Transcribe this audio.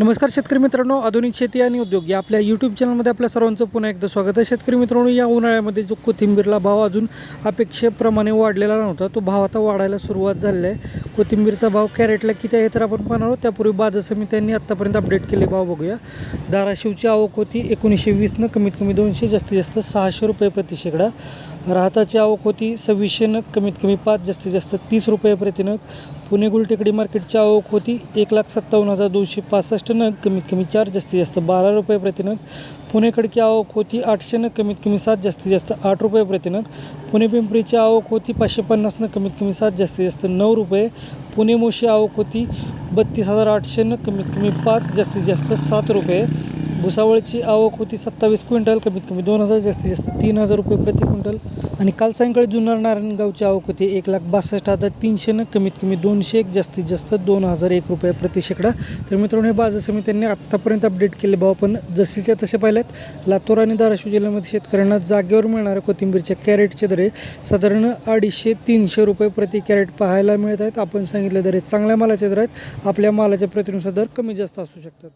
नमस्कार शेतकरी मित्रांनो आधुनिक शेती आणि उद्योग या आपल्या यूट्यूब चॅनलमध्ये आपल्या सर्वांचं पुन्हा एकदा स्वागत आहे. शेतकरी मित्रांनो या उन्हाळ्यामध्ये जो कोथिंबीरला भाव अजून अपेक्षेप्रमाणे वाढलेला नव्हता तो भाव आता वाढायला सुरुवात झालेला आहे. कोथिंबीरचा भाव कॅरेटला किती आहे तर आपण पाहणार आहोत. त्यापूर्वी बाजार समित्यांनी आत्तापर्यंत अपडेट केले भाव बघूया. धाराशिवची आवक होती एकोणीसशे वीसनं कमीत कमी दोनशे जास्तीत जास्त सहाशे रुपये प्रति शेकडा राहताची आवक होती सव्वीसशे नग कमीत कमी पाच जास्तीत जास्त तीस रुपये प्रति नग पुणे गुलटेकडी मार्केटची आवक होती एक लाख सत्तावन्न हजार दोनशे पासष्ट नग कमीत कमी चार जास्तीत जास्त बारा रुपये प्रति नग पुणे खडकी आवक होती आठशे कमीत कमी सात जास्तीत जास्त आठ रुपये प्रतिनग पुणे पिंपरीची आवक होती पाचशे पन्नास कमीत कमी सात जास्तीत जास्त नऊ रुपये. पुणे मोशी आवक होती बत्तीस हजार आठशेनं कमीत कमी पाच जास्तीत जास्त सात रुपये. भुसावळची आवक होती सत्तावीस क्विंटल कमीत कमी दोन हजार जास्तीत जास्त तीन हजार रुपये प्रति क्विंटल. आणि काल सायंकाळी जुन्नर नारायणगावची आवक होती एक लाख बासष्ट हजार तीनशेनं कमीत कमी दोनशे एक जास्तीत जास्त दोन हजार एक रुपये प्रति शेकडा. तर मित्रांनो हे बाजार समित्यांनी आत्तापर्यंत अपडेट केले भाव पण जसेच्या तसे पाहिल्यात लातूर आणि धाराशिव जिल्ह्यामध्ये शेतकऱ्यांना जागेवर मिळणाऱ्या कोथिंबीरच्या कॅरेटचे दरे साधारण अडीचशे तीनशे रुपये प्रति कॅरेट पाहायला मिळत आहेत. आपण सांगितले दरे चांगल्या मालाचे दर आहेत. आपल्या मालाच्या प्रतिनुसार दर कमी जास्त असू शकतात.